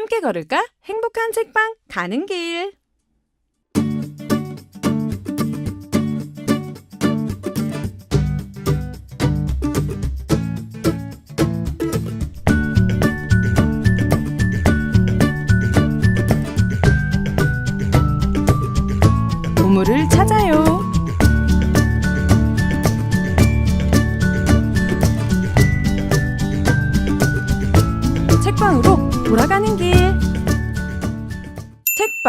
함께 걸을까? 행복한 책방 가는 길. 보물을 찾아요. 책방으로 돌아가는 길.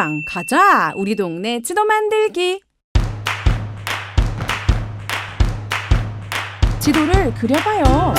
책방 가자. 우리 동네 지도 만들기. 지도를 그려봐요.